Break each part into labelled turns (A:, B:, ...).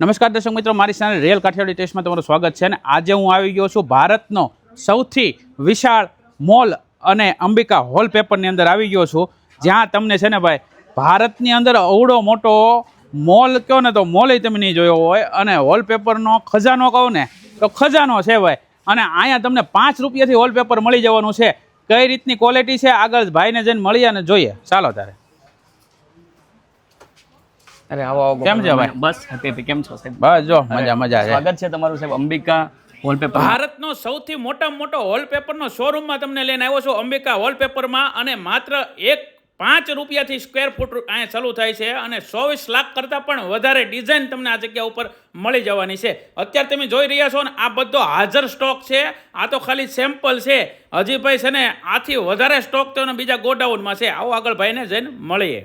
A: નમસ્કાર દર્શક મિત્રો, મારી સાથે રેલ કાઠિયાવાડી ટેસ્ટમાં તમારું સ્વાગત છે અને આજે હું આવી ગયો છું ભારતનો સૌથી વિશાળ મોલ અને અંબિકા હોલ પેપરની અંદર આવી ગયો છું. જ્યાં તમને છે ને ભાઈ, ભારતની અંદર અવડો મોટો મોલ કહો ને તો મોલ તમે નહીં જોયો હોય અને વોલપેપરનો ખજાનો કહો ને, તો ખજાનો છે ભાઈ. અને અહીંયા તમને પાંચ રૂપિયાથી વોલપેપર મળી જવાનું છે. કઈ રીતની ક્વોલિટી છે? આગળ ભાઈને જઈને મળીએ અને જોઈએ. ચાલો તારે
B: અરે આવો આવો
A: કેમ છો ભાઈ?
B: બસ હેપી હેપી કેમ છો સાહેબ?
A: બસ જો મજા મજા છે.
B: સ્વાગત છે તમારું સાહેબ અંબિકા વોલપેપર
A: ભારતનો સૌથી મોટામાં મોટો વોલપેપરનો શોરૂમમાં તમને લઈને આવ્યો છું અંબિકા વોલપેપરમાં અને માત્ર એક પાંચ રૂપિયાથી સ્ક્વેર ફૂટ અહીંયા ચાલુ થાય છે અને ચોવીસ લાખ કરતાં પણ વધારે ડિઝાઇન તમને આ જગ્યા ઉપર મળી જવાની છે. અત્યારે તમે જોઈ રહ્યા છો ને આ બધો હાજર સ્ટોક છે આ તો ખાલી સેમ્પલ છે. હજી ભાઈ છે ને આથી વધારે સ્ટોક તો બીજા ગોડાઉનમાં છે. આવો આગળ ભાઈને જઈને મળીએ.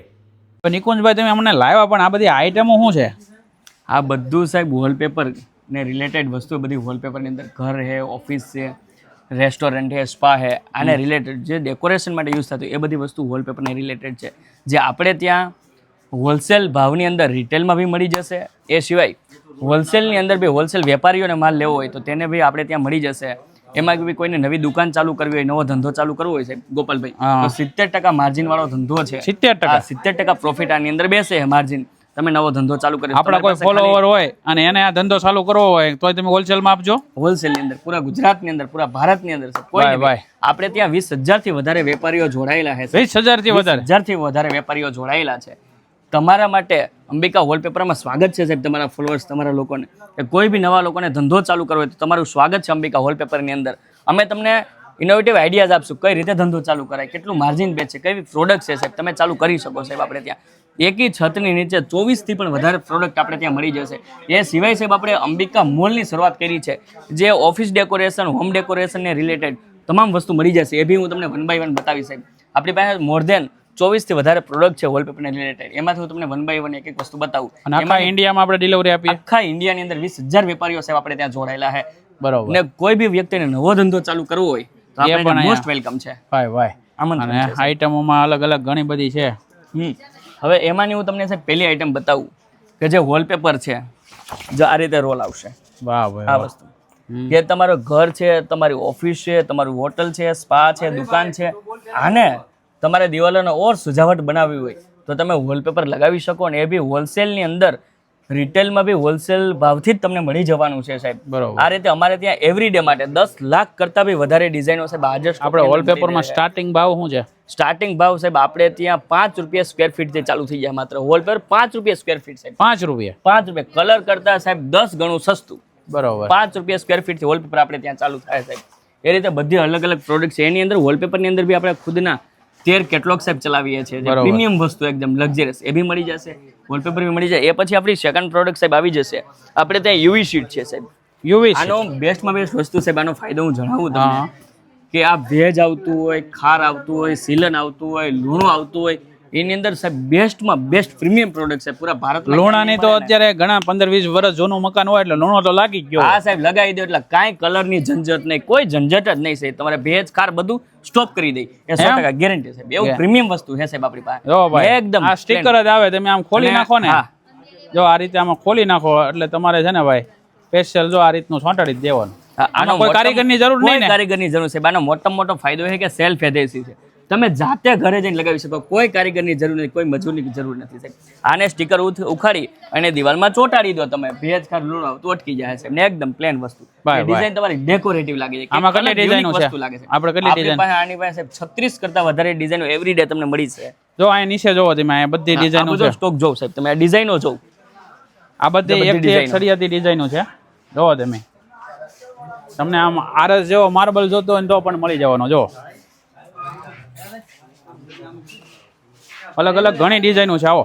A: નિકુંજભાઈ તમે અમને લાવ્યા પણ આ બધી આઈટમો શું છે?
B: આ બધું સાહેબ વોલપેપર ને રિલેટેડ વસ્તુ બધી વોલપેપરની અંદર ઘર છે ઓફિસ છે રેસ્ટોરન્ટ છે સ્પા છે આને રિલેટેડ જે ડેકોરેશન માટે યુઝ થતું એ બધી વસ્તુ વોલપેપરને રિલેટેડ છે. જે આપણે ત્યાં હોલસેલ ભાવની અંદર રિટેલમાં બી મળી જશે એ સિવાય હોલસેલની અંદર બી હોલસેલ વેપારીઓને માલ લેવો હોય તો તેને બી આપણે ત્યાં મળી જશે. એમાં બી કોઈને નવી દુકાન ચાલુ કરવી હોય નવો ધંધો ચાલુ કરવો હોય સાહેબ ગોપાલભાઈ સિત્તેર ટકા માર્જિન વાળો ધંધો છે.
A: સિત્તેર ટકા.
B: સિત્તેર ટકા પ્રોફિટ આની અંદર બેસે માર્જિન તમે નવો ધંધો ચાલુ કરી
A: આપણા કોઈ ફોલોવર હોય અને એને આ ધંધો ચાલુ કરવો હોય તો તમે હોલસેલમાં આપજો.
B: હોલસેલની અંદર પૂરા ગુજરાતની અંદર પૂરા ભારતની અંદર છે કોઈ
A: ભાઈ,
B: આપણે ત્યાં વીસ હજારથી વધારે વેપારીઓ જોડાયેલા છે
A: વીસ હજારથી વધારે?
B: હજારથી વધારે વેપારીઓ જોડાયેલા છે. તમારા માટે અંબિકા વોલપેપરમાં સ્વાગત છે સાહેબ તમારા ફોલોઅર્સ તમારા લોકોને. કે કોઈ બી નવા લોકોને ધંધો ચાલુ કરવો હોય તો તમારું સ્વાગત છે અંબિકા વોલપેપરની અંદર. અમે તમને ઇનોવેટિવ આઈડિયાઝ આપશું કઈ રીતે ધંધો ચાલુ કરાય, કેટલું માર્જિન બે છે કઈ પ્રોડક્ટ છે સાહેબ, તમે ચાલુ કરી શકો સાહેબ આપણે ત્યાં. એકી છતની નીચે ચોવીસથી પણ વધારે પ્રોડક્ટ આપણે ત્યાં મળી જશે. એ સિવાય સાહેબ આપણે અંબિકા મોલની શરૂઆત કરી છે, જે ઓફિસ ડેકોરેશન હોમ ડેકોરેશનને રિલેટેડ તમામ વસ્તુ મળી જશે. એ બી હું તમને વન બાય વન બતાવી સાહેબ. આપણી પાસે મોર દેન ચોવીસથી વધારે પ્રોડક્ટ છે વોલપેપરને રિલેટેડ એમાંથી હું તમને વન બાય વન એક એક વસ્તુ બતાવું.
A: અને આખા ઇન્ડિયામાં આપણે ડિલિવરી આપીએ?
B: આખા ઇન્ડિયાની અંદર વીસ હજાર વેપારીઓ સાહેબ આપણે ત્યાં જોડાયેલા છે.
A: બરોબર.
B: ને કોઈ બી વ્યક્તિને નવો ધંધો ચાલુ કરવો હોય તો
A: પણ
B: આપણે મોસ્ટ વેલકમ છે.
A: ભાઈ ભાઈ.
B: આમંત્રણ
A: અને આઈટમોમાં અલગ અલગ ઘણી બધી છે.
B: હમ. હવે એમાંની હું તમને સાહેબ પહેલી આઈટમ બતાવું કે જે વોલપેપર છે જો આ રીતે રોલ આવશે.
A: વાહ
B: આ વસ્તુ. કે તમારો ઘર છે તમારી ઓફિસ છે તમારું હોટલ છે સ્પા છે દુકાન છે આને તમારે દિવાલોને ઓર સજાવટ બનાવવી હોય તો તમે વોલપેપર લગાવી શકો ને એ બી હોલસેલની અંદર. રિટેલમાં બી હોલસેલ ભાવથી જ તમને મળી જવાનું છે સાહેબ.
A: બરોબર.
B: આ રીતે અમારે ત્યાં એવરી ડે માટે દસ લાખ કરતાં બી વધારે ડિઝાઇનો સાહેબ આજે
A: આપણે વોલપેપરમાં સ્ટાર્ટિંગ ભાવ શું છે?
B: સ્ટાર્ટિંગ ભાવ સાહેબ આપણે ત્યાં પાંચ રૂપિયા સ્ક્વેર ફીટથી ચાલુ થઈ જાય માત્ર. વોલપેપર પાંચ રૂપિયા સ્ક્વેર ફીટ સાહેબ.
A: પાંચ રૂપિયા?
B: પાંચ રૂપિયા. કલર કરતાં સાહેબ દસ ગણું સસ્તું.
A: બરોબર.
B: પાંચ રૂપિયા સ્ક્વેર ફીટથી વોલપેપર આપણે ત્યાં ચાલુ થાય સાહેબ. એ રીતે બધી અલગ અલગ પ્રોડક્ટ છે. એની અંદર વોલપેપરની અંદર બી આપણે ખુદના તેર કેટલોગ સાહેબ ચલાવીએ છીએ. જે પ્રીમિયમ વસ્તુ એકદમ લક્ઝરિયસ. એ બી મળી જશે વોલપેપર બી મળી જાય. એ પછી આપણી સેકન્ડ પ્રોડક્ટ સાહેબ આવી જશે. આપણે ત્યાં યુવી શીટ છે સાહેબ.
A: યુવી
B: આનો બેસ્ટમાં બેસ્ટ વસ્તુ સાહેબ આનો ફાયદો હું જણાવું તમને કે આ ભેજ આવતું હોય ખાર આવતું હોય સીલન આવતું હોય લૂણું આવતું હોય એની અંદર સાહેબ બેસ્ટમાં બેસ્ટ પ્રીમિયમ પ્રોડક્ટ છે પૂરા ભારત
A: લોણાની તો અત્યારે ઘણા પંદર વીસ વર્ષ જૂનું મકાન હોય એટલે લોણો તો લાગી ગયો.
B: આ સાહેબ લગાવી દો એટલે કાંઈ કલરની ઝંઝટ નહીં કોઈ ઝંઝટ જ નહીં સાહેબ. તમારે ભેજ ખાર બધું સ્ટોપ કરી દે. એ સો ટકા ગેરંટી સાહેબ. એવું પ્રીમિયમ વસ્તુ છે સાહેબ આપણી પાસે.
A: જો ભાઈ
B: એકદમ
A: આ સ્ટીકર જ આવે તમે આમ ખોલી નાખો ને. જો આ રીતે આમાં ખોલી નાખો એટલે તમારે છે ને ભાઈ સ્પેશિયલ જો આ રીતનું છોંટાડી દેવાનું.
B: આનો
A: આનો કોઈ કારીગરની જરૂર નહીં
B: કારીગરની જરૂર છે આનો મોટો મોટો ફાયદો છે કે સેલ્ફ એધેસી છે. તમે જાતે ઘરે જઈને લગાવી શકો. કોઈ કારીગરની જરૂર નથી કોઈ મજૂરની જરૂર નથી સાહેબ. આને સ્ટીકર ઉખાડી અને દિવાલમાં ચોંટાડી દો તમે. ભેજ ખાર લૂણ આવતું અટકી જાય છે ને એકદમ પ્લેન વસ્તુ. ડિઝાઇન તમારી ડેકોરેટિવ લાગે છે.
A: આમાં કેટલી ડિઝાઇનો?
B: વસ્તુ લાગે છે.
A: આપણે કેટલી
B: ડિઝાઇન પાસે આની પાસે છત્રીસ કરતા વધારે ડિઝાઇનો એવરી ડે તમને મળી છે.
A: જો આ નીચે જોવો તમે આ બધી ડિઝાઇનો છે.
B: સ્ટોક જોવ સાહેબ તમે. આ ડિઝાઇનો જોવ.
A: આ બધી
B: બધી
A: એક થી એક સળિયાતી ડિઝાઇનો છે. જોવો તમે. તમને આમ આરસ જેવો માર્બલ જોતો હોય તો પણ મળી જવાનો જો અલગ અલગ ઘણી ડિઝાઇનો છે આવો.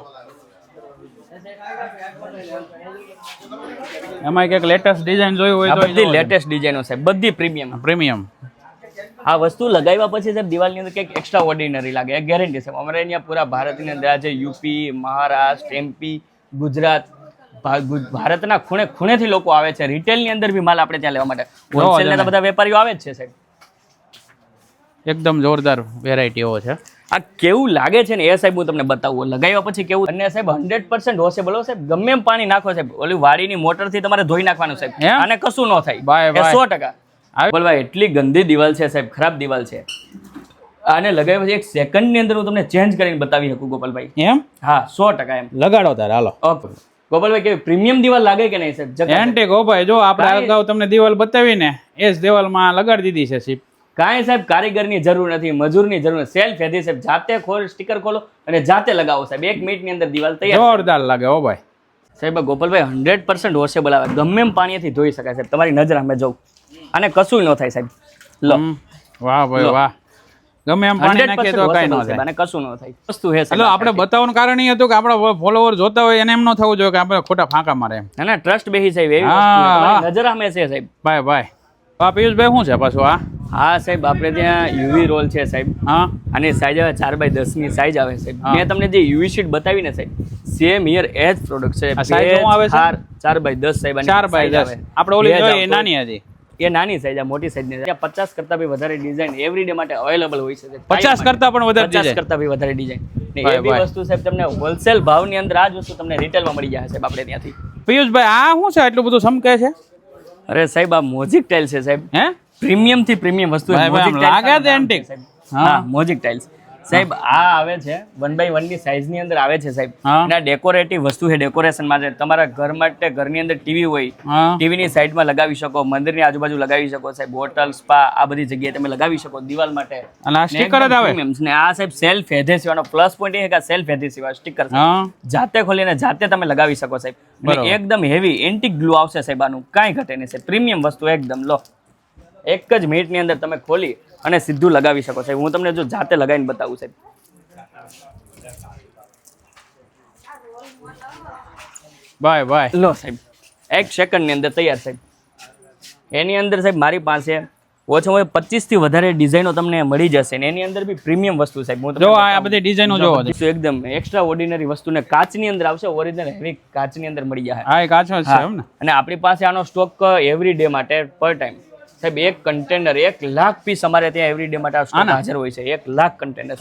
A: એમાં એક લેટેસ્ટ ડિઝાઇન જોયું હોય તો
B: બધી લેટેસ્ટ ડિઝાઇનો છે બધી પ્રીમિયમ
A: પ્રીમિયમ
B: આ વસ્તુ લગાવ્યા પછી સાહેબ દિવાલની અંદર કંઈક એક્સ્ટ્રા ઓર્ડિનરી લાગે એ ગેરંટી છે. અમારે અહીંયા પૂરા ભારતની અંદર આજે યુપી મહારાષ્ટ્ર એમપી ગુજરાત ભારતના ખૂણે ખૂણેથી લોકો આવે છે. રિટેલની અંદર બી માલ આપણે ત્યાં લેવા માટે. હોલસેલના બધા વેપારીઓ આવે જ છે સાહેબ.
A: એકદમ જોરદાર વેરાયટીઓ છે.
B: આ કેવું લાગે છે ને? એ સાહેબ હું તમને બતાવું. લગાવ્યા પછી કેવું? અને સાહેબ હંડ્રેડ પર્સન્ટ વોશેબલ હો સાહેબ. ગમે એમ પાણી નાખો સાહેબ. ઓલી વાડીની મોટરથી તમારે ધોઈ નાખવાનું સાહેબ. અને કશું ન થાય. સો ટકા. એટલી ગંદી દિવાલ છે સાહેબ. ખરાબ દિવાલ છે. આને લગાવ્યા પછી એક સેકન્ડની અંદર હું તમને ચેન્જ કરીને બતાવી શકું ગોપાલભાઈ.
A: એમ?
B: હા સો ટકા એમ.
A: લગાડો તારે હાલો.
B: ઓકે. ગોપાલભાઈ કેવી પ્રીમિયમ દિવાલ લાગે કે નહીં સાહેબ? જકાત?
A: ગોપાલ જો આપણે અગાઉ તમને દિવાલ બતાવીને એ જ દિવાલમાં લગાડી દીધી છે સીપ
B: કાંઈ સાહેબ કારીગરની જરૂર નથી મજૂરની જરૂર નથી. સેલ્ફ હેધી સાહેબ જાતે ખોલ સ્ટીકર ખોલો અને જાતે લગાવો સાહેબ. એક મિનિટની અંદર દિવાલ તૈયાર
A: જોરદાર લાગે હો ભાઈ.
B: સાહેબ ગોપાલભાઈ હંડ્રેડ પર્સન્ટ વોશેબલ આવે. ગમે એમ પાણીથી ધોઈ શકાય સાહેબ. તમારી નજર અમે જોઉં. અને કશું ન થાય સાહેબ. લો.
A: વાહ ભાઈ વાહ. ગમે એમ પાણી નાખીએ તો કઈ ન થાય.
B: અને કશું ન થાય. વસ્તુ હે
A: એટલે આપણે બતાવવાનું કારણ એ હતું કે આપણા ફોલોવર જોતા હોય એને એમ ન થવું જોઈએ કે આપણે ખોટા ફાંકા મારે એમ.
B: ના ના ટ્રસ્ટ બેહી સાહેબ એવી. નજર અમે છે સાહેબ.
A: ભાઈ ભાઈ. આ પિયુષભાઈ શું છે પાછું આ
B: હા સાહેબ આપણે ત્યાં યુવી રોલ છે સાહેબ.
A: હા.
B: અને સાઈઝ આવે ચાર બાય દસની સાઈઝ આવે સાહેબ. મેં તમને જે યુવી શીટ બતાવી ને સાહેબ સેમ હિયર એજ પ્રોડક્ટ છે.
A: આવે
B: ચાર ચાર બાય દસ સાહેબ
A: ચાર બાય દસ. આપણે ઓલી નાની હતી.
B: એ નાની સાઈઝ આ મોટી સાઈઝની. પચાસ કરતા બી વધારે ડિઝાઇન એવરી ડે માટે અવેલેબલ હોય છે
A: પચાસ કરતા પણ વધારે
B: પચાસ કરતા બી વધારે ડિઝાઇન ને એ બી વસ્તુ સાહેબ તમને હોલસેલ ભાવની અંદર આ જ વસ્તુ તમને રિટેલમાં મળી જાય સાહેબ આપણે ત્યાંથી.
A: પિયુષભાઈ આ શું છે એટલું બધું સમકે છે?
B: અરે સાહેબ આ મોઝિક ટાઇલ છે સાહેબ.
A: હે?
B: પ્રીમિયમથી પ્રીમિયમ વસ્તુ
A: લાગે છે હા.
B: હા. ટાઇલ્સ સાહેબ આ આવે છે વન બાય વનની સાઈઝની અંદર આવે છે સાહેબ. આ ડેકોરેટિવ વસ્તુ છે ડેકોરેશન માટે તમારા ઘર માટે ઘરની અંદર ટીવી હોય ટીવી ની સાઈડમાં લગાવી શકો મંદિરની આજુબાજુ લગાવી શકો સાહેબ. હોટલ સ્પા આ બધી જગ્યાએ તમે લગાવી શકો દિવાલ માટે.
A: અને આ સ્ટીકર જ આવે?
B: ને આ સાહેબ સેલ્ફ એધેસિવ આનો પ્લસ પોઈન્ટ એ કે સેલ્ફ એધેસિવ આ સ્ટીકર જાતે ખોલીને જાતે તમે લગાવી શકો સાહેબ. એકદમ હેવી એન્ટિક ગ્લુ આવશે સાહેબ આનું. કાંઈ ઘટે નહીં સાહેબ. પ્રીમિયમ વસ્તુ એકદમ લો. એક જ મિનિટની અંદર તમે ખોલી અને સીધું લગાવી શકો સાહેબ હું તમને જો જાતે લગાવીને બતાવું સાહેબ.
A: બાય બાય
B: લો સાહેબ. એક સેકન્ડની અંદર તૈયાર સાહેબ. એની અંદર સાહેબ મારી પાસે ઓછામાં ઓછી પચીસથી વધારે ડિઝાઇનો તમને મળી જશે ને એની અંદર બી પ્રીમિયમ વસ્તુ સાહેબ. હું
A: જો આ બધી ડિઝાઇનો
B: જો એકદમ એક્સ્ટ્રા ઓર્ડિનરી વસ્તુને કાચની અંદર આવશે ઓરિજિનલ હેવી કાચની અંદર મળી જાય
A: હા એ કાચો છે એમ ને?
B: અને આપણી પાસે આનો સ્ટોક એવરી ડે માટે પર ટાઈમ સાહેબ એક કન્ટેનર એક લાખ પીસ અમારે ત્યાં એવરી ડે માટે સ્ટોક હાજર હોય છે. એક લાખ કન્ટેનર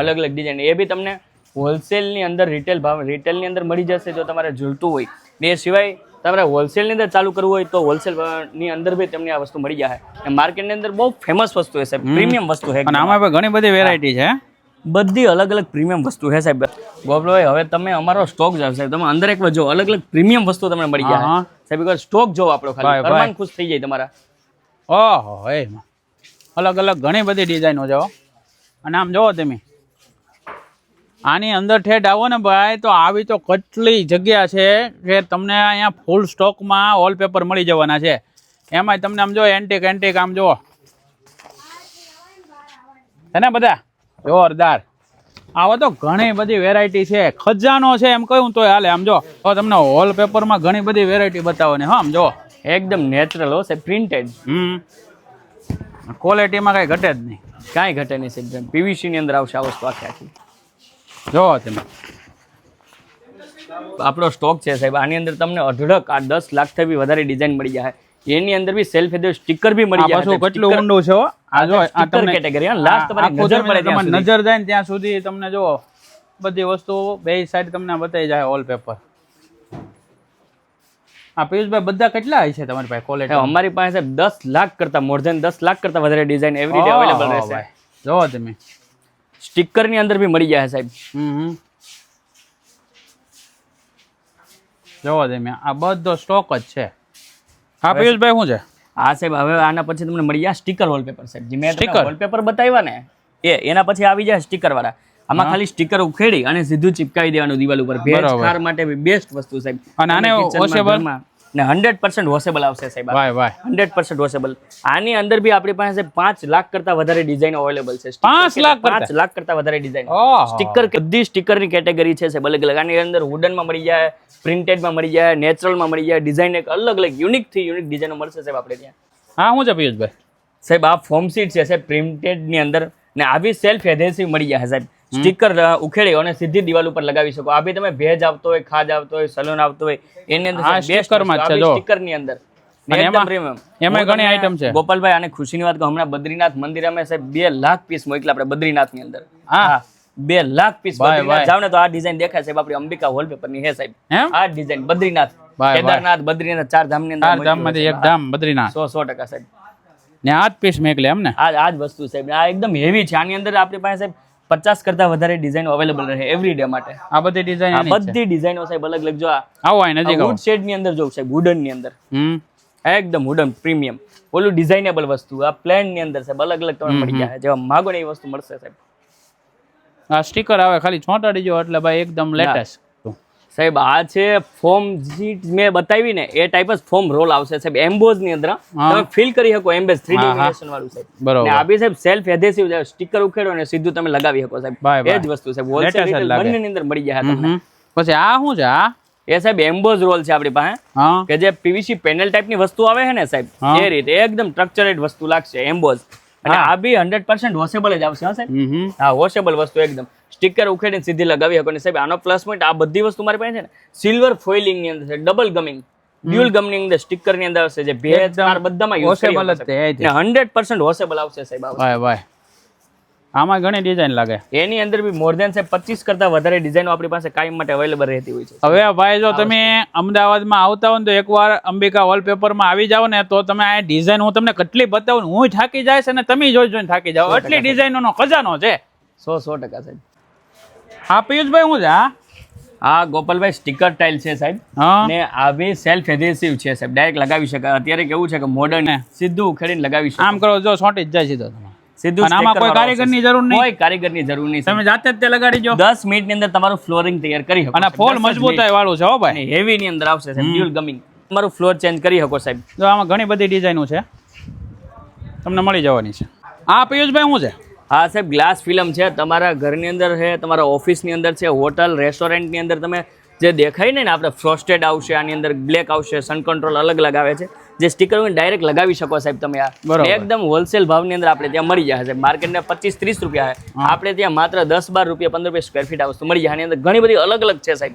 B: અલગ અલગ ડિઝાઇન એ બી તમને હોલસેલની અંદર રિટેલ ભાવ રિટેલની અંદર મળી જશે જો તમારે જોઈતું હોય. એ સિવાય તમારે હોલસેલની અંદર ચાલુ કરવું હોય તો હોલસેલની અંદર બી તમને આ વસ્તુ મળી જાય. માર્કેટની અંદર બહુ ફેમસ વસ્તુ છે સાહેબ. પ્રીમિયમ વસ્તુ છે
A: અને આમાં ઘણી બધી વેરાયટી છે
B: બધી અલગ અલગ પ્રીમિયમ વસ્તુ છે સાહેબ. ગોપલભાઈ હવે તમે અમારો સ્ટોક જાવ સાહેબ. તમે અંદર એક વાર જો અલગ અલગ પ્રીમિયમ વસ્તુ તમને મળી જાય. સાહેબ સ્ટોક જો આપણો ખાલી. ખુશ થઈ જાય તમારા.
A: ઓહો એ અલગ અલગ ઘણી બધી ડિઝાઇનો છે અને આમ જોવો તમે. આની અંદર ઠેઠ આવો ને ભાઈ, તો આવી તો કેટલી જગ્યા છે કે તમને અહીંયા ફૂલ સ્ટોકમાં વોલપેપર મળી જવાના છે. એમાંય તમને આમ જો એન્ટિક એન્ટિક આમ જુઓ છે ને બધા? જોરદાર. આવો તો ઘણી બધી વેરાયટી છે. ખજાનો છે એમ કહ્યું તો હાલે, આમ જો. તો તમને વોલપેપરમાં ઘણી બધી વેરાયટી બતાવો ને, હા, આમ જો
B: એકદમ નેચરલ હો સાહેબ પ્રિન્ટેડ
A: હમ. ક્વોલિટીમાં કઈ ઘટે જ નહીં.
B: કાંઈ ઘટે નહીં સાહેબ પીવીસી ની અંદર આવશે આ વસ્તુ આખી આખી.
A: જોવો તમે.
B: આપણો સ્ટોક છે સાહેબ આની અંદર તમને અઢળક આ દસ લાખથી બી વધારે ડિઝાઇન મળી જાય એની અંદર બી સેલ્ફ એડર સ્ટીકર બી મળી જાય
A: પાછું. કેટલું ઊંડું છે આ જો આ તમને
B: કેટેગરી આ લાસ્ટ તમારી નજર પડે ત્યાં
A: નજર જાય ને ત્યાં સુધી તમને જો બધી વસ્તુ બે સાઈડ તમને બતાવી જાય વોલપેપર આ પિયુષભાઈ બધા કેટલા છે તમારી પાસે ક્વોલિટી
B: અમારી પાસે દસ લાખ કરતા મોર ધેન દસ લાખ કરતા વધારે ડિઝાઇન એવરી ડે અવેલેબલ રહેશે.
A: જોવો તમે.
B: સ્ટીકરની અંદર બી મળી જાય સાહેબ.
A: જોવો તમે આ બધો સ્ટોક જ છે. હા પિયુષભાઈ શું છે?
B: આ સાહેબ હવે આના પછી તમને મળી જાય સ્ટીકર વોલપેપર સાહેબ. જે મેં સ્ટીકર વોલપેપર બતાવ્યા ને એ એના પછી આવી જાય સ્ટીકર વાળા. આમાં ખાલી સ્ટીકર ઉખેડી અને સીધું ચિપકાવી દેવાનું દિવાલ ઉપર. ભેજ કાર માટે બેસ્ટ વસ્તુ સાહેબ.
A: અને આને
B: વોશેબલ? ને હંડ્રેડ પર્સન્ટ વોશેબલ આવશે સાહેબ
A: વાય વાય.
B: હંડ્રેડ પર્સન્ટ વોશેબલ આની અંદર બી આપણી પાસે પાંચ લાખ કરતા વધારે ડિઝાઇન અવેલેબલ છે.
A: પાંચ લાખ
B: પાંચ લાખ કરતા વધારે ડિઝાઇન સ્ટીકર બધી સ્ટીકરની કેટેગરી છે સાહેબ અલગ અલગ. આની અંદર વુડનમાં મળી જાય પ્રિન્ટેડમાં મળી જાય નેચરલમાં મળી જાય. ડિઝાઇન એક અલગ અલગ યુનિકથી યુનિક ડિઝાઇનો મળશે સાહેબ આપણે ત્યાં.
A: હા હું છે પિયુષભાઈ?
B: સાહેબ આ ફોર્મ સીટ છે સાહેબ પ્રિન્ટેડની અંદર. ને આવી સેલ્ફ એધેસિવ મળી જાય સાહેબ. સ્ટીકર ઉખેડી અને સીધી દિવાલ ઉપર લગાવી શકો. આ બી તમે ભેજ આવતો હોય ખાજ આવતો હોય સલૂન આવતો હોય એની અંદર
A: આ માં છે, જો.
B: સ્ટીકરની અંદર
A: એમાં ઘણી આઈટમ છે.
B: ગોપાલભાઈ અને ખુશીની વાત કહું. હમણાં બદ્રીનાથ મંદિર અમે સાહેબ બે લાખ પીસ મોકલા આપણે બદ્રીનાથની અંદર.
A: હા.
B: બે લાખ પીસ બદ્રીનાથ. જાવ ને તો આ ડિઝાઇન દેખાય સાહેબ આપણી અંબિકા વોલપેપરની હે સાહેબ. આ ડિઝાઇન બદ્રીનાથ. કેદારનાથ બદ્રીનાથ ચાર ધામની અંદર
A: ચાર
B: મોકલ્યું
A: ધામમાંથી એક ધામ બદ્રીનાથ.
B: સો સો ટકા સાહેબ.
A: ને આ જ પીસ મેકલે એમ ને?
B: આ આ જ વસ્તુ સાહેબ. આ એકદમ હેવી છે. આની અંદર આપણી પાસે સાહેબ પચાસ કરતા વધારે ડિઝાઇન અવેલેબલ રહે એવરી ડે માટે.
A: આ બધી ડિઝાઇન
B: આ બધી ડિઝાઇનો સાહેબ અલગ અલગ જો
A: આવો અહીં નજીક આવો.
B: વુડ શેડની અંદર જોવ સાહેબ વુડનની અંદર.
A: હમ.
B: એકદમ વુડન પ્રીમિયમ ઓલું ડિઝાઇનેબલ વસ્તુ. આ પ્લેનની અંદર સાહેબ અલગ અલગ તમને મળી જાય. જેવા માગો ને એ વસ્તુ મળશે સાહેબ.
A: આ સ્ટીકર આવે ખાલી છોંટાડી જો એટલે ભાઈ એકદમ લેટેસ્ટ
B: સાહેબ આ છે ફોર્મ જે મેં બતાવી ને એ ટાઈપ જ ફોર્મ રોલ આવશે સાહેબ એમ્બોઝની અંદર તમે ફિલ કરી શકો એમ્બેઝ 3D
A: હા, હા.
B: એનિમેશન વાળું સાહેબ.
A: બરોબર.
B: આ બી સાહેબ સેલ્ફ એધેસિવ છે સ્ટીકર ઉખેડો ને સીધું તમે લગાવી શકો સાહેબ. એ જ વસ્તુ સાહેબ હોલસેલ
A: લાગે.
B: બંનેની અંદર મળી જાય તમને.
A: પછી આ શું છે આ?
B: એ સાહેબ એમ્બોઝ રોલ છે આપણી પાસે કે જે પીવીસી પેનલ ટાઈપની વસ્તુ આવે છે ને સાહેબ. એ રીતે એકદમ સ્ટ્રક્ચરેડ વસ્તુ લાગશે એમ્બોઝ અને આ બી હંડ્રેડ પર્સન્ટ વોશેબલ જ આવશે હા સાહેબ. હા વોશેબલ વસ્તુ એકદમ. સ્ટીકર ઉખેડીને સીધી લગાવી શકો ને સાહેબ આનો પ્લસ પોઈન્ટ આ બધી વસ્તુ મારી પાસે છે ને સિલ્વર ફોઇલિંગની અંદર છે ડબલ ગમિંગ ડ્યુઅલ ગમની અંદર સ્ટીકરની અંદર આવશે જે ચાર બધામાં યુઝ
A: જ
B: છે હંડ્રેડ પર્સન્ટ વોશેબલ આવશે સાહેબ.
A: ભાઈ ભાઈ આમાં ઘણી ડિઝાઇન લાગે.
B: એની અંદર બી મોર દેન સાહેબ પચીસ કરતા વધારે ડિઝાઇનો આપણી પાસે કાયમ માટે અવેલેબલ રહેતી હોય છે.
A: હવે ભાઈ જો તમે અમદાવાદમાં આવતા હો ને તો એકવાર અંબિકા વોલપેપરમાં આવી જાઓ ને તો તમે આ ડિઝાઇન હું તમને કેટલી બતાવું હું થાકી જાય છે ને તમે જોઈ જોઈને થાકી જાઓ. એટલી ડિઝાઇનોનો ખજાનો છે.
B: સો સો ટકા સાહેબ.
A: હા પિયુષભાઈ હું છે આ
B: આ ગોપાલભાઈ સ્ટીકર ટાઇલ છે સાહેબ. ને આ બે સેલ્ફ એધેસિવ છે સાહેબ. ડાયરેક્ટ લગાવી શકાય. અત્યારે કેવું છે કે મોડર્ન સીધું ઉખેડીને લગાવી શકાય.
A: આમ કરો જો છોટી જ જાય સીધો
B: સીધું
A: આમાં કોઈ કારીગરની જરૂર નહીં?
B: કોઈ કારીગરની જરૂર નહીં
A: તમે જાતે જ તે લગાડી જો
B: દસ મિનિટની અંદર તમારું ફ્લોરિંગ તૈયાર કરી શકો
A: અને ફોલ મજબૂતાઈ વાળું છે હો ભાઈ.
B: હેવી ની અંદર આવશે સાહેબ. ડ્યુઅલ ગમિંગ તમારું ફ્લોર ચેન્જ કરી શકો સાહેબ.
A: જો આમાં ઘણી બધી ડિઝાઇનો છે. તમને મળી જવાની છે. આ પિયુષભાઈ શું છે?
B: હા સાહેબ ગ્લાસ ફિલ્મ છે. તમારા ઘરની અંદર છે તમારા ઓફિસની અંદર છે હોટલ રેસ્ટોરન્ટની અંદર તમે જે દેખાય ને આપણે ફ્રોસ્ટેડ આવશે આની અંદર બ્લેક આવશે સન કંટ્રોલ અલગ અલગ આવે છે. જે સ્ટીકર ડાયરેક્ટ લગાવી શકો સાહેબ તમે આ. એકદમ હોલસેલ ભાવની અંદર આપણે ત્યાં મળી જાય છે. માર્કેટને પચીસ ત્રીસ રૂપિયા છે. આપણે ત્યાં માત્ર દસ બાર રૂપિયા પંદર રૂપિયા સ્ક્વેર ફીટ આ વસ્તુ મળી જાય. આની અંદર ઘણી બધી અલગ અલગ છે સાહેબ.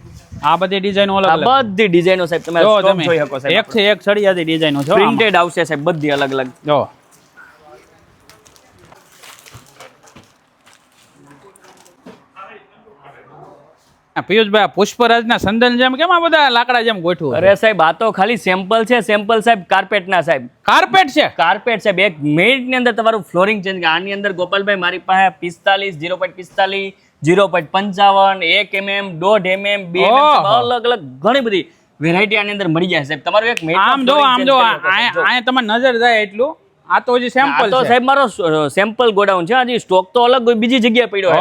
A: આ બધી ડિઝાઇનો અલગ
B: બધી ડિઝાઇનો સાહેબ તમે જોઈ શકો સાહેબ.
A: એક થી એક સળિયાથી ડિઝાઇનો છે
B: પ્રિન્ટેડ આવશે સાહેબ બધી અલગ અલગ.
A: જો. પિયુષભાઈ પુષ્પરાજના સંદન જેમ કેમ આ બધા લાકડા જેમ ગોઠવું
B: અરે સાહેબ આ તો ખાલી સેમ્પલ છે સેમ્પલ સાહેબ કાર્પેટના સાહેબ.
A: કાર્પેટ છે?
B: કાર્પેટ સાહેબ એક મિનિટની અંદર તમારું ફ્લોરિંગ ચેન્જ આની અંદર ગોપાલભાઈ મારી પાસે પિસ્તાલીસ જીરો પોઈન્ટ પિસ્તાલીસ જીરો પોઈન્ટ પંચાવન એક એમએમ દોઢ એમએમ બે અલગ અલગ ઘણી બધી વેરાયટી આની અંદર મળી જાય સાહેબ. તમારું એક
A: આમ જો આમ જો આ તમારે નજર જાય એટલું. આ તો હજી સેમ્પલ
B: તો સાહેબ મારો સેમ્પલ ગોડાઉન છે. હજી સ્ટોક તો અલગ કોઈ બીજી જગ્યાએ પડ્યો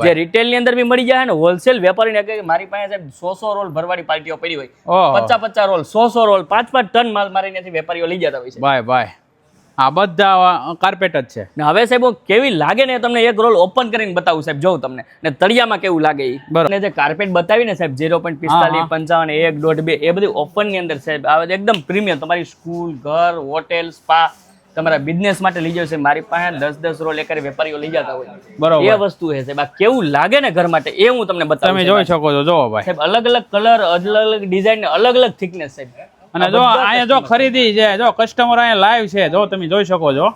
B: છે જે રિટેલની અંદર બી મળી જાય ને હોલસેલ વેપારીને કે મારી પાસે સાહેબ સો સો રોલ ભરવાડી પાર્ટીઓ પડી હોય. પચાસ પચાસ રોલ સો સો રોલ પાંચ પાંચ ટન માલ મારી ત્યાંથી વેપારીઓ લઈ જતા હોય છે.
A: ભાઈ ભાઈ. આ બધા કાર્પેટ જ છે.
B: ને હવે સાહેબ કેવી લાગે ને તમને એક રોલ ઓપન કરીને બતાવું સાહેબ જોઉં તમને. ને તળિયામાં કેવું લાગે ઈ?
A: બરાબર.
B: જે કાર્પેટ બતાવી ને સાહેબ ઝીરો પોઈન્ટ પિસ્તાલીસ પંચાવન એક દોઢ બે એ બધી ઓપનની અંદર સાહેબ આવે એકદમ પ્રીમિયમ તમારી સ્કૂલ ઘર હોટેલ સ્પા તમારા બિઝનેસ માટે લઈ જશે મારી પાસે દસ દસ રોલ એકર વેપારીઓ લઈ જતા હોય.
A: બરોબર.
B: એ વસ્તુ છે સાહેબ. કેવું લાગે ને ઘર માટે? એ હું તમને બતાવું
A: તમે જોઈ શકો છો. જો ભાઈ.
B: સાહેબ અલગ અલગ કલર અલગ અલગ ડિઝાઇન અલગ અલગ થિકનેસ સાહેબ
A: અને જો અહીંયા જો ખરીદી છે જો કસ્ટમર અહીંયા લાઈવ છે જો તમે જોઈ શકો છો.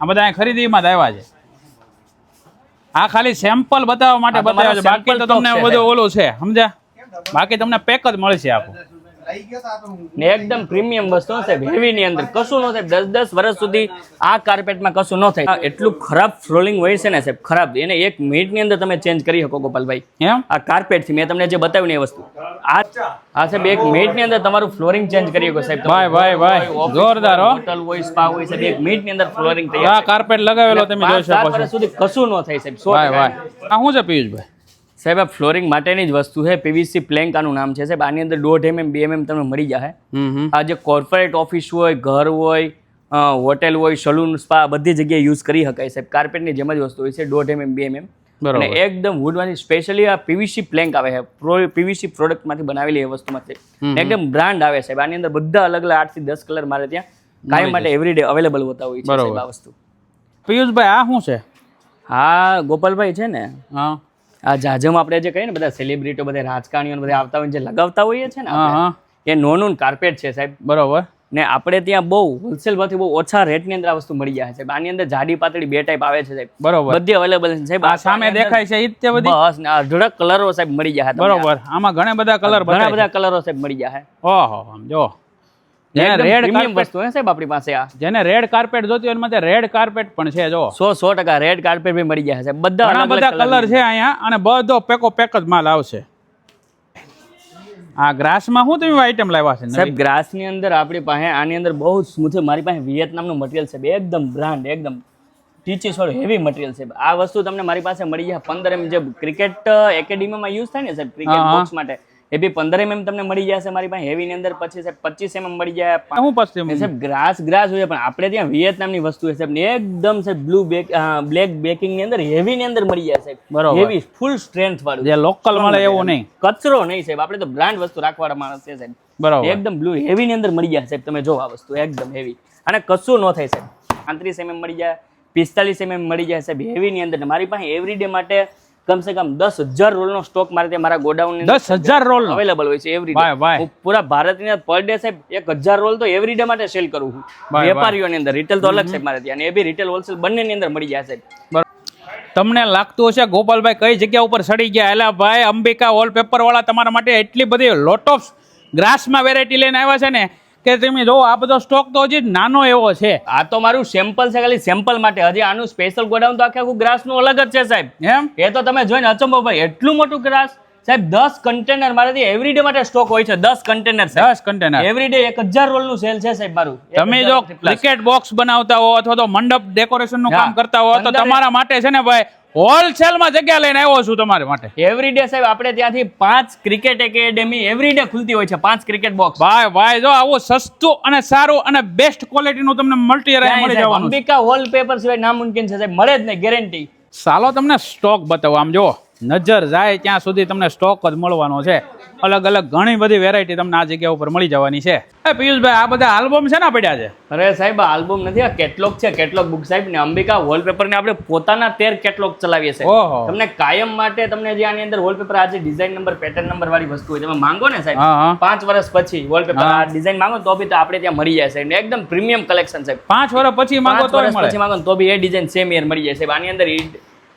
A: આ બધા અહીંયા ખરીદીમાં જ આવ્યા છે. આ ખાલી સેમ્પલ બતાવવા માટે બતાવ્યો છે. બાકી તો તમને બધું ઓલું છે સમજ્યા? બાકી તમને પેક જ મળશે આખું.
B: ને એકદમ પ્રીમિયમ વસ્તુ સાહેબ હેવી ની અંદર. કશું ન થાય. દસ દસ વર્ષ સુધી આ કાર્પેટમાં કશું ન થાય. આ એટલું ખરાબ ફ્લોરિંગ હોય છે ને સાહેબ ખરાબ. એને એક મિનિટની અંદર તમે ચેન્જ કરી શકો ગોપાલભાઈ. આ કાર્પેટથી મેં તમને જે બતાવ્યું ને એ વસ્તુ. આ આ સાહેબ એક મિનિટની અંદર તમારું ફ્લોરિંગ ચેન્જ કરી શકો સાહેબ.
A: ભાઈ ભાઈ ભાઈ જોરદાર હો.
B: હોટલ હોય સ્પા હોય સાહેબ એક મિનિટની અંદર ફ્લોરિંગ
A: આ
B: તૈયાર.
A: કાર્પેટ લગાવેલો તમે જોઈ શકો છો.
B: સુધી કશું ન થાય સાહેબ સો
A: ભાઈ ભાઈ. આ શું છે પિયુષભાઈ?
B: સાહેબ આ ફ્લોરિંગ માટેની જ વસ્તુ છે. પીવીસી પ્લેન્ક આનું નામ છે સાહેબ. આની અંદર દોઢ એમએમ બે એમએમ તમને મળી
A: હમ
B: આ જે કોર્પોરેટ ઓફિસ હોય ઘર હોય હોટેલ હોય સલૂન સ્પા બધી જગ્યાએ યુઝ કરી શકાય સાહેબ. કાર્પેટની જેમ જ વસ્તુ હોય છે દોઢ એમએમ બે એમએમ
A: બરોબર.
B: અને એકદમ વુડમાંથી સ્પેશિયલી આ પીવીસી પ્લેન્ક આવે છે. પીવીસી પ્રોડક્ટમાંથી બનાવેલી એ વસ્તુમાંથી એકદમ બ્રાન્ડ આવે સાહેબ. આની અંદર બધા અલગ અલગ આઠથી દસ કલર મારે ત્યાં કાયમ માટે એવરીડે અવેલેબલ હોતા હોય છે આ વસ્તુ.
A: પિયુષભાઈ આ શું છે?
B: હા ગોપાલભાઈ છે ને?
A: હા.
B: આ જાજમ આપણે જે કહીએ ને બધા સેલિબ્રિટીઓ બધા રાજકારણીઓ બધા આવતા હોય જે લગાવતા હોઈએ છે ને એ નોનું કાર્પેટ છે સાહેબ.
A: બરોબર.
B: ને આપણે ત્યાં બહુ હોલસેલમાંથી બહુ ઓછા રેટની અંદર આ વસ્તુ મળી જાય છે. આની અંદર જાડી પાતળી બે ટાઈપ આવે છે સાહેબ.
A: બરોબર.
B: બધી અવેલેબલ છે સાહેબ.
A: આ સામે દેખાય છે ઈ તે બધી?
B: બસ ને આ અઢળક કલરો સાહેબ મળી જાય
A: બરોબર. આમાં ઘણા બધા કલર
B: ઘણા બધા કલરો સાહેબ મળી જાય
A: ઓહો આમ જો. જેને રેડ
B: premium વસ્તુ હે સાહેબ આપણી પાસે આ.
A: જેને રેડ કાર્પેટ જોતી હોય એના માટે રેડ કાર્પેટ પણ છે જો.
B: સો સો ટકા રેડ કાર્પેટ બી મળી જાય છે. બધા
A: ઘણા બધા કલર છે અહીંયા અને બધો પેકો પેક જ માલ આવશે. આ ગ્રાસમાં શું તમે આઈટમ લાવ્યા છે?
B: સાહેબ
A: નવી?
B: અંદર આપણી પાસે આની અંદર બહુ સ્મૂથ મારી પાસે વિયેતનામનું મટીરિયલ છે એકદમ બ્રાન્ડ એકદમ ટીચી વાળું હેવી મટીરિયલ છે. આ વસ્તુ તમને મારી પાસે મળી જાય પંદર એમ જે ક્રિકેટ એકેડેમીમાં યુઝ થાય ને સાહેબ ક્રિકેટ. બોક્સ માટે. એ બી પંદર એમએમ તમને મળી જશે મારી પાસે. હેવી ની અંદર પછી સાહેબ પચીસ એમએમ મળી જાય.
A: હું
B: પચીસ સાહેબ ગ્રાસ ગ્રાસ હોય પણ આપણે ત્યાં વિયેતનામની વસ્તુ છે સાહેબ. એકદમ સાહેબ બ્લુ બેક બ્લેક બેકિંગની અંદર હેવી ની અંદર મળી જાય સાહેબ.
A: બરોબર.
B: હેવી ફૂલ સ્ટ્રેન્થ વાળું.
A: જે લોકલ મળે એવું નહીં.
B: કચરો નહીં સાહેબ. આપણે તો બ્રાન્ડ વસ્તુ રાખવાના માણસ છે સાહેબ.
A: બરાબર.
B: એકદમ બ્લુ હેવી ની અંદર મળી જાય સાહેબ. તમે જો આ વસ્તુ એકદમ હેવી અને કશું ન થાય સાહેબ. પાંત્રીસ એમએમ મળી જાય પિસ્તાલીસ એમએમ મળી જાય સાહેબ. હેવી ની અંદર. મારી પાસે એવરીડે માટે કમસે કમ દસ હજાર રોલનો સ્ટોક મારે ત્યાં મારા ગોડાઉન
A: દસ હજાર રોલ?
B: અવેલેબલ હોય છે એવરી. હું પૂરા ભારતની પર ડે સાહેબ એક હજાર રોલ તો એવરીડે માટે સેલ કરું છું. વેપારીઓની અંદર રિટેલ તો અલગ છે મારે ત્યાં. અને એ બી રિટેલ હોલસેલ બંનેની અંદર મળી જાય સાહેબ.
A: તમને લાગતું હશે ગોપાલભાઈ કઈ જગ્યા ઉપર સડી ગયા. એલા ભાઈ અંબિકા વોલપેપર વાળા તમારા માટે એટલી બધી લોટ ઓફ ગ્રાસમાં વેરાયટી લઈને આવ્યા છે ને. કે તમે જો આ બધો સ્ટોક તો હજી નાનો એવો છે.
B: આ તો મારું સેમ્પલ છે ખાલી સેમ્પલ માટે. હજી આનું સ્પેશિયલ ગોડાઉન તો આખે આખું ગ્રાસનું અલગ જ છે સાહેબ.
A: એમ?
B: એ તો તમે જોઈને અચંબો ભાઈ એટલું મોટું ગ્રાસ સાહેબ દસ કન્ટેનર મારાથી એવરીડે માટે સ્ટોક હોય છે દસ કન્ટેનર
A: દસ કન્ટેનર
B: એવરીડે એક હજાર રોલનું સેલ છે સાહેબ મારું.
A: તમે જો ક્રિકેટ બોક્સ બનાવતા હો અથવા તો મંડપ
B: ડેકોરેશનનું
A: કામ કરતા હો તો તમારા માટે છે ને ભાઈ હોલસેલમાં જગ્યા લઈને આવ્યો છું તમારે માટે.
B: એવરીડે સાહેબ આપણે ત્યાંથી પાંચ ક્રિકેટ એકેડેમી એવરીડે ખુલતી હોય છે પાંચ ક્રિકેટ બોક્સ
A: ભાઈ ભાઈ જો આવું સસ્તું અને સારું અને બેસ્ટ ક્વોલિટી નું તમને મલ્ટીયર મળી જવાનું.
B: અંબિકા વોલપેપર સિવાય નામુમકિન છે સાહેબ મળે જ નહીં ગેરંટી
A: સાલો તમને સ્ટોક બતાવો. આમ જો નજર જાય ત્યાં સુધી તમને સ્ટોક જ મળવાનો છે. અલગ અલગ ઘણી બધી વેરાયટી તમને આ જગ્યા ઉપર મળી જવાની છે. એ પિયુષભાઈ આ બધા આલ્બમ છે ને પડ્યા છે?
B: અરે સાહેબ આલ્બમ નથી આ કેટલોગ છે કેટલોગ બુક સાહેબ ને અંબિકા વોલપેપર ને આપણે પોતાના તેર કેટલોગ ચલાવીએ છીએ. તમને કાયમ માટે તમને જે આની અંદર વોલપેપર આજે ડિઝાઇન નંબર પેટર્ન નંબર વાળી વસ્તુ હોય તમે માંગો ને સાહેબ પાંચ વર્ષ પછી વોલપેપર આ ડિઝાઇન માંગો તો બી તો આપણે ત્યાં મળી જાય છે એકદમ પ્રીમિયમ કલેક્શન છે
A: પાંચ વર્ષ પછી માંગો તો
B: પછી માંગો તો બી એ ડિઝાઇન સેમ યર મળી જાય છે આની અંદર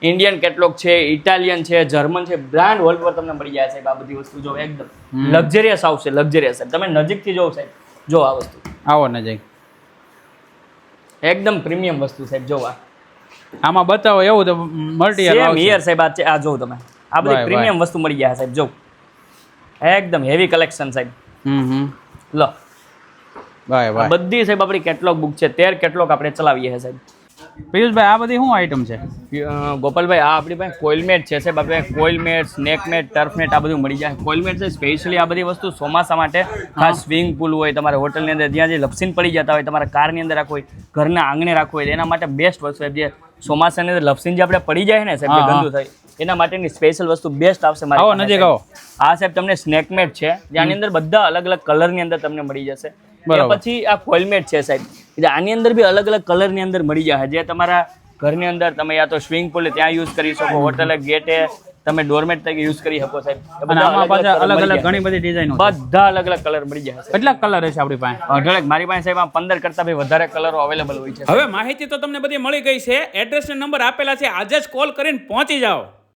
B: ઇન્ડિયન કેટલોગ છે ઇટાલિયન છે જર્મન છે બ્રાન્ડ વોલપેપર તમને મળી જાય સાહેબ આ બધી વસ્તુ જો એકદમ. લક્ઝરિયસ આવશે લક્ઝરિયસ તમે નજીકથી જોવો સાહેબ. જો આ વસ્તુ.
A: આવો નજીક.
B: એકદમ પ્રીમિયમ વસ્તુ સાહેબ જો આ.
A: આમાં બતાવો એવું તો મલ્ટી
B: સેમ યર સાહેબ આ છે- આ જો તમે. આ બધી પ્રીમિયમ વસ્તુ મળી જાય સાહેબ જો એકદમ હેવી કલેક્શન સાહેબ.
A: હમ હમ.
B: લો. બાય
A: બાય
B: બધી સાહેબ આપણી કેટલોગ બુક છે તેર કેટલોગ આપણે ચલાવીએ સાહેબ.
A: પિયુષભાઈ આ બધી શું આઈટમ છે?
B: ગોપાલભાઈ આ આપણી પાસે કોઇલમેટ છે સાહેબ. આપણે કોઇલમેટ સ્નેકમેટ ટર્ફમેટ આ બધું મળી જાય. કોઇલમેટ છે સ્પેશિયલી આ બધી વસ્તુ ચોમાસા માટે. ખાસ સ્વિમિંગ પુલ હોય તમારે હોટલની અંદર જ્યાં જે લપસીન પડી જતા હોય તમારા કારની અંદર રાખવું હોય ઘરના આંગણે રાખવું હોય એના માટે બેસ્ટ વસ્તુ સાહેબ જે ચોમાસાની અંદર લપસીન જે આપણે પડી જાય ને સાહેબ. ગંદુ થાય એના માટેની સ્પેશિયલ વસ્તુ બેસ્ટ આવશે મારી
A: નજીક આવો.
B: આ સાહેબ તમને સ્નેકમેટ છે. જેની અંદર બધા અલગ અલગ કલરની અંદર તમને મળી જશે. પછી આ કોઇલમેટ છે સાહેબ. એટલે આની અંદર બી અલગ અલગ કલરની અંદર મળી જાય. જે તમારા ઘરની અંદર તમે યા તો સ્વિમિંગ પુલ ત્યાં યુઝ કરી શકો હોટલ ગેટે તમે ડોરમેટ તરીકે યુઝ કરી શકો સાહેબ.
A: આમાં પાછા અલગ અલગ ઘણી બધી ડિઝાઇન
B: બધા અલગ અલગ કલર મળી જાય
A: કેટલા કલર હશે આપણી પાસે?
B: અઢળક મારી પાસે સાહેબ આ પંદર કરતા બી વધારે કલરો અવેલેબલ હોય છે.
A: હવે માહિતી તો તમને બધી મળી ગઈ છે. એડ્રેસ ને નંબર આપેલા છે. આજે જ કોલ કરીને પહોંચી જાઓ.